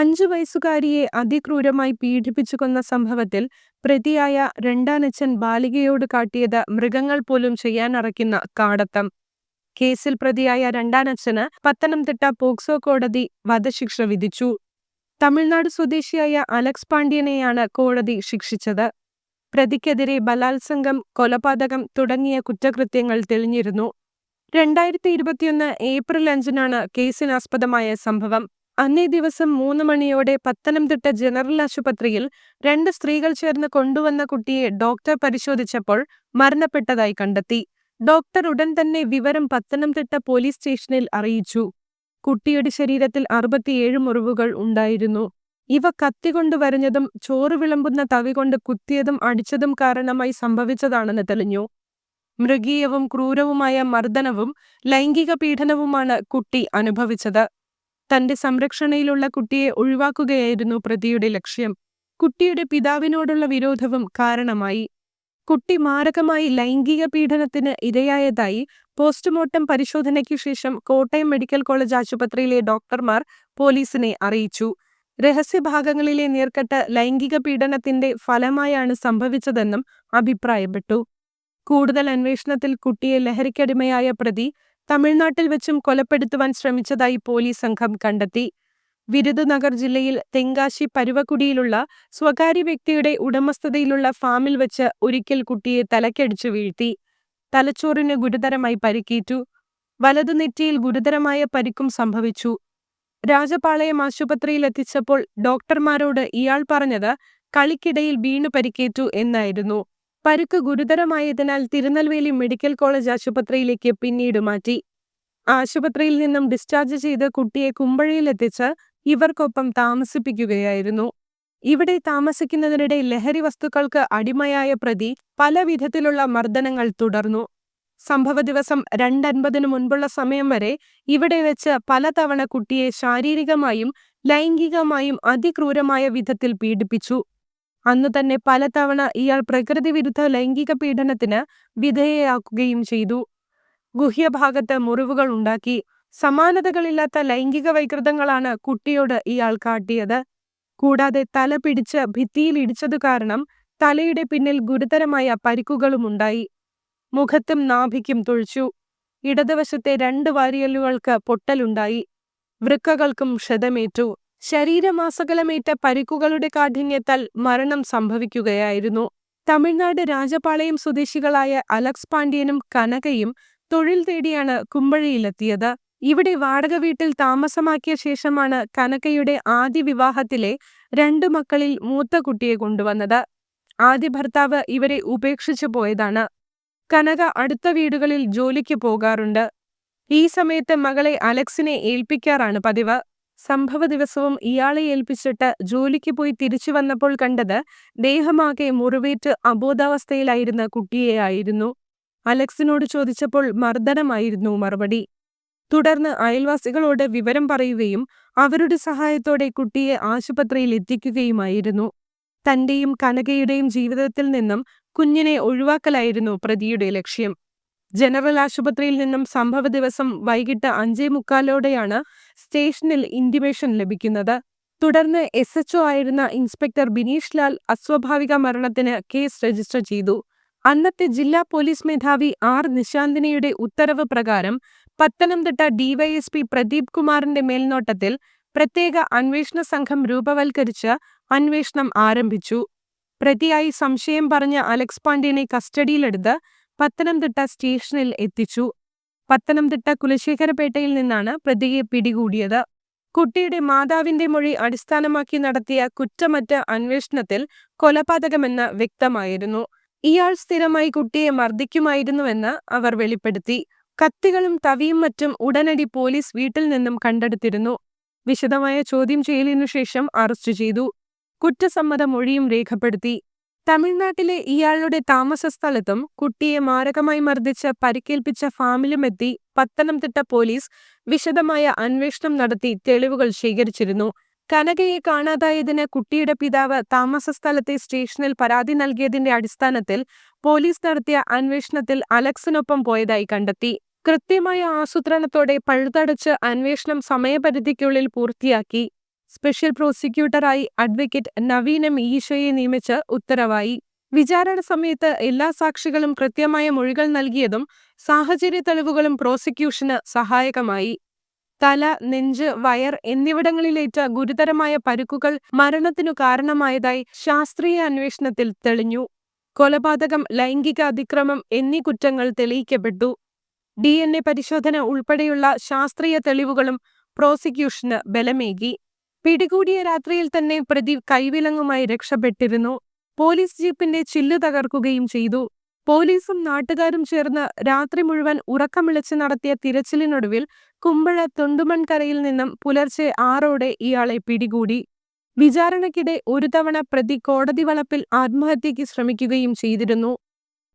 അഞ്ചു വയസ്സുകാരിയെ അതിക്രൂരമായി പീഡിപ്പിച്ചു കൊന്ന സംഭവത്തിൽ പ്രതിയായ രണ്ടാനച്ഛൻ ബാലികയോട് കാട്ടിയത് മൃഗങ്ങൾ പോലും ചെയ്യാനറയ്ക്കുന്ന കാടത്തം. കേസിൽ പ്രതിയായ രണ്ടാനച്ഛന് പത്തനംതിട്ട പോക്സോ കോടതി വധശിക്ഷ വിധിച്ചു. തമിഴ്നാട് സ്വദേശിയായ അലക്സ് പാണ്ഡ്യനെയാണ് കോടതി ശിക്ഷിച്ചത്. പ്രതിക്കെതിരെ ബലാത്സംഗം കൊലപാതകം തുടങ്ങിയ കുറ്റകൃത്യങ്ങൾ തെളിഞ്ഞിരുന്നു. രണ്ടായിരത്തി ഇരുപത്തിയൊന്ന് ഏപ്രിൽ അഞ്ചിനാണ് കേസിനാസ്പദമായ സംഭവം. അന്നേ ദിവസം മൂന്ന് മണിയോടെ പത്തനംതിട്ട ജനറൽ ആശുപത്രിയിൽ രണ്ട് സ്ത്രീകൾ ചേർന്ന് കൊണ്ടുവന്ന കുട്ടിയെ ഡോക്ടർ പരിശോധിച്ചപ്പോൾ മരണപ്പെട്ടതായി കണ്ടെത്തി. ഡോക്ടർ ഉടൻ തന്നെ വിവരം പത്തനംതിട്ട പോലീസ് സ്റ്റേഷനിൽ അറിയിച്ചു. കുട്ടിയുടെ ശരീരത്തിൽ അറുപത്തിയേഴ് മുറിവുകൾ ഉണ്ടായിരുന്നു. ഇവ കത്തികൊണ്ട് വരഞ്ഞതും ചോറ് വിളമ്പുന്ന തവി കൊണ്ട് കുത്തിയതും അടിച്ചതും കാരണമായി സംഭവിച്ചതാണെന്ന് തെളിഞ്ഞു. മൃഗീയവും ക്രൂരവുമായ മർദ്ദനവും ലൈംഗിക പീഡനവുമാണ് കുട്ടി അനുഭവിച്ചത്. തന്റെ സംരക്ഷണയിലുള്ള കുട്ടിയെ ഒഴിവാക്കുകയായിരുന്നു പ്രതിയുടെ ലക്ഷ്യം. കുട്ടിയുടെ പിതാവിനോടുള്ള വിരോധവും കാരണമായി. കുട്ടി മാരകമായി ലൈംഗിക പീഡനത്തിന് ഇരയായതായി പോസ്റ്റ്മോർട്ടം പരിശോധനയ്ക്ക് ശേഷം കോട്ടയം മെഡിക്കൽ കോളേജ് ആശുപത്രിയിലെ ഡോക്ടർമാർ പോലീസിനെ അറിയിച്ചു. രഹസ്യഭാഗങ്ങളിലെ നീർക്കെട്ട് ലൈംഗിക പീഡനത്തിന്റെ ഫലമായാണ് സംഭവിച്ചതെന്നും അഭിപ്രായപ്പെട്ടു. കൂടുതൽ അന്വേഷണത്തിൽ കുട്ടിയെ ലഹരിക്കടിമയായ പ്രതി തമിഴ്നാട്ടിൽ വെച്ചും കൊലപ്പെടുത്തുവാൻ ശ്രമിച്ചതായി പോലീസ് സംഘം കണ്ടെത്തി. വിരുദുനഗർ ജില്ലയിൽ തെങ്കാശി പരുവക്കുടിയിലുള്ള സ്വകാര്യ വ്യക്തിയുടെ ഉടമസ്ഥതയിലുള്ള ഫാമിൽ വെച്ച് ഒരിക്കൽ കുട്ടിയെ തലക്കടിച്ചു വീഴ്ത്തി. തലച്ചോറിന് ഗുരുതരമായി പരിക്കേറ്റു. വലതു നെറ്റിയിൽ ഗുരുതരമായ പരിക്കും സംഭവിച്ചു. രാജപാളയം ആശുപത്രിയിൽ എത്തിച്ചപ്പോൾ ഡോക്ടർമാരോട് ഇയാൾ പറഞ്ഞത് കളിക്കിടയിൽ വീണു പരിക്കേറ്റു എന്നായിരുന്നു. പരുക്ക് ഗുരുതരമായതിനാൽ തിരുനെൽവേലി മെഡിക്കൽ കോളേജ് ആശുപത്രിയിലേക്ക് പിന്നീട് മാറ്റി. ആശുപത്രിയിൽ നിന്നും ഡിസ്ചാർജ് ചെയ്ത് കുട്ടിയെ കുമ്പഴയിലെത്തിച്ച് ഇവർക്കൊപ്പം താമസിപ്പിക്കുകയായിരുന്നു. ഇവിടെ താമസിക്കുന്നതിനിടെ ലഹരി വസ്തുക്കൾക്ക് അടിമയായ പ്രതി പല വിധത്തിലുള്ള മർദ്ദനങ്ങൾ തുടർന്നു. സംഭവ ദിവസം രണ്ടൻപതിനു മുൻപുള്ള സമയം വരെ ഇവിടെ വെച്ച് പലതവണ കുട്ടിയെ ശാരീരികമായും ലൈംഗികമായും അതിക്രൂരമായ വിധത്തിൽ പീഡിപ്പിച്ചു. അന്നു തന്നെ പലതവണ ഇയാൾ പ്രകൃതി വിരുദ്ധ ലൈംഗിക പീഡനത്തിന് വിധേയയാക്കുകയും ചെയ്തു. ഗുഹ്യഭാഗത്ത് മുറിവുകൾ ഉണ്ടാക്കി. സമാനതകളില്ലാത്ത ലൈംഗിക വൈകൃതങ്ങളാണ് കുട്ടിയോട് ഇയാൾ കാട്ടിയത്. കൂടാതെ തല പിടിച്ച് ഭിത്തിയിൽ ഇടിച്ചത് കാരണം തലയുടെ പിന്നിൽ ഗുരുതരമായ പരിക്കുകളുമുണ്ടായി മുഖത്തും നാഭിക്കും തുഴിച്ചു. ഇടതുവശത്തെ രണ്ട് വാരിയലുകൾക്ക് പൊട്ടലുണ്ടായി. വൃക്കകൾക്കും ക്ഷതമേറ്റു. ശരീരമാസകലമേറ്റ പരിക്കുകളുടെ കാഠിന്യത്താൽ മരണം സംഭവിക്കുകയായിരുന്നു. തമിഴ്നാട് രാജപാളയം സ്വദേശികളായ അലക്സ് പാണ്ഡ്യനും കനകയും തൊഴിൽ തേടിയാണ് കുമ്പഴയിലെത്തിയത്. ഇവിടെ വാടക വീട്ടിൽ താമസമാക്കിയ ശേഷമാണ് കനകയുടെ ആദ്യ വിവാഹത്തിലെ രണ്ടു മക്കളിൽ മൂത്ത കുട്ടിയെ കൊണ്ടുവന്നത്. ആദ്യ ഭർത്താവ് ഇവരെ ഉപേക്ഷിച്ചു പോയതാണ്. കനക അടുത്ത വീടുകളിൽ ജോലിക്ക് പോകാറുണ്ട്. ഈ സമയത്ത് മകളെ അലക്സിനെ ഏൽപ്പിക്കാറാണ് പതിവ്. സംഭവ ദിവസവും ഇയാളെ ഏൽപ്പിച്ചിട്ട് ജോലിക്ക് പോയി തിരിച്ചു വന്നപ്പോൾ കണ്ടത് ദേഹമാകെ മുറിവേറ്റ് അബോധാവസ്ഥയിലായിരുന്ന കുട്ടിയെയായിരുന്നു അലക്സിനോട് ചോദിച്ചപ്പോൾ മർദ്ദനമായിരുന്നു മറുപടി. തുടർന്ന് അയൽവാസികളോട് വിവരം പറയുകയും അവരുടെ സഹായത്തോടെ കുട്ടിയെ ആശുപത്രിയിൽ എത്തിക്കുകയുമായിരുന്നു. തന്റെയും കനകയുടെയും ജീവിതത്തിൽ നിന്നും കുഞ്ഞിനെ ഒഴിവാക്കലായിരുന്നു പ്രതിയുടെ ലക്ഷ്യം. ജനറൽ ആശുപത്രിയിൽ നിന്നും സംഭവ ദിവസം വൈകിട്ട് അഞ്ചേ മുക്കാലോടെയാണ് സ്റ്റേഷനിൽ ഇന്റിമേഷൻ ലഭിക്കുന്നത്. തുടർന്ന് എസ് എച്ച്ഒ ആയിരുന്ന ഇൻസ്പെക്ടർ ബിനീഷ് ലാൽ അസ്വാഭാവിക മരണത്തിന് കേസ് രജിസ്റ്റർ ചെയ്തു. അന്നത്തെ ജില്ലാ പോലീസ് മേധാവി ആർ നിശാന്തിനിയുടെ ഉത്തരവ് പ്രകാരം പത്തനംതിട്ട ഡിവൈഎസ്പി പ്രദീപ് കുമാറിന്റെ മേൽനോട്ടത്തിൽ പ്രത്യേക അന്വേഷണ സംഘം രൂപവൽക്കരിച്ച് അന്വേഷണം ആരംഭിച്ചു. പ്രതിയായി സംശയം പറഞ്ഞ അലക്സ് പാണ്ഡ്യനെ കസ്റ്റഡിയിലെടുത്ത് പത്തനംതിട്ട സ്റ്റേഷനിൽ എത്തിച്ചു. പത്തനംതിട്ട കുലശേഖരപേട്ടയിൽ നിന്നാണ് പ്രതിയെ പിടികൂടിയത്. കുട്ടിയുടെ മാതാവിന്റെ മൊഴി അടിസ്ഥാനമാക്കി നടത്തിയ കുറ്റമറ്റ അന്വേഷണത്തിൽ കൊലപാതകമെന്ന് വ്യക്തമായിരുന്നു. ഇയാൾ സ്ഥിരമായി കുട്ടിയെ മർദ്ദിക്കുമായിരുന്നുവെന്ന് അവർ വെളിപ്പെടുത്തി. കത്തികളും തവിയും മറ്റും ഉടനടി പോലീസ് വീട്ടിൽ നിന്നും കണ്ടെടുത്തിരുന്നു. വിശദമായ ചോദ്യം ചെയ്യലിനു ശേഷം അറസ്റ്റ് ചെയ്തു. കുറ്റസമ്മത മൊഴിയും രേഖപ്പെടുത്തി. തമിഴ്നാട്ടിലെ ഇയാളുടെ താമസ സ്ഥലത്തും കുട്ടിയെ മാരകമായി മർദ്ദിച്ച് പരിക്കേൽപ്പിച്ച ഫാമിലുമെത്തി പത്തനംതിട്ട പോലീസ് വിശദമായ അന്വേഷണം നടത്തി തെളിവുകൾ ശേഖരിച്ചിരുന്നു. കനകയെ കാണാതായതിന് കുട്ടിയുടെ പിതാവ് താമസ സ്ഥലത്തെ സ്റ്റേഷനിൽ പരാതി നൽകിയതിന്റെ അടിസ്ഥാനത്തിൽ പോലീസ് നടത്തിയ അന്വേഷണത്തിൽ അലക്സിനൊപ്പം പോയതായി കണ്ടെത്തി. കൃത്യമായ ആസൂത്രണത്തോടെ പഴുതടച്ച് അന്വേഷണം സമയപരിധിക്കുള്ളിൽ പൂർത്തിയാക്കി. സ്പെഷ്യൽ പ്രോസിക്യൂട്ടറായി അഡ്വക്കേറ്റ് നവീനം ഈശോയെ നിയമിച്ച് ഉത്തരവായി. വിചാരണ സമയത്ത് എല്ലാ സാക്ഷികളും കൃത്യമായ മൊഴികൾ നൽകിയതും സാഹചര്യ തെളിവുകളും പ്രോസിക്യൂഷന് സഹായകമായി. തല നെഞ്ച് വയർ എന്നിവിടങ്ങളിലേറ്റ ഗുരുതരമായ പരുക്കുകൾ മരണത്തിനു കാരണമായതായി ശാസ്ത്രീയ അന്വേഷണത്തിൽ തെളിഞ്ഞു. കൊലപാതകം ലൈംഗിക അതിക്രമം എന്നീ കുറ്റങ്ങൾ തെളിയിക്കപ്പെട്ടു. ഡി പരിശോധന ഉൾപ്പെടെയുള്ള ശാസ്ത്രീയ തെളിവുകളും പ്രോസിക്യൂഷന് ബലമേകി. പിടികൂടിയ രാത്രിയിൽ തന്നെ പ്രതി കൈവിലങ്ങുമായി രക്ഷപ്പെട്ടിരുന്നു. പോലീസ് ജീപ്പിന്റെ ചില്ല് തകർക്കുകയും ചെയ്തു. പോലീസും നാട്ടുകാരും ചേർന്ന് രാത്രി മുഴുവൻ ഉറക്കമിളിച്ച് നടത്തിയ തിരച്ചിലിനൊടുവിൽ കുമ്പഴ തൊണ്ടുമൺകരയിൽ നിന്നും പുലർച്ചെ ആറോടെ ഇയാളെ പിടികൂടി. വിചാരണയ്ക്കിടെ ഒരു തവണ പ്രതി കോടതി വളപ്പിൽ ആത്മഹത്യയ്ക്ക് ശ്രമിക്കുകയും ചെയ്തിരുന്നു.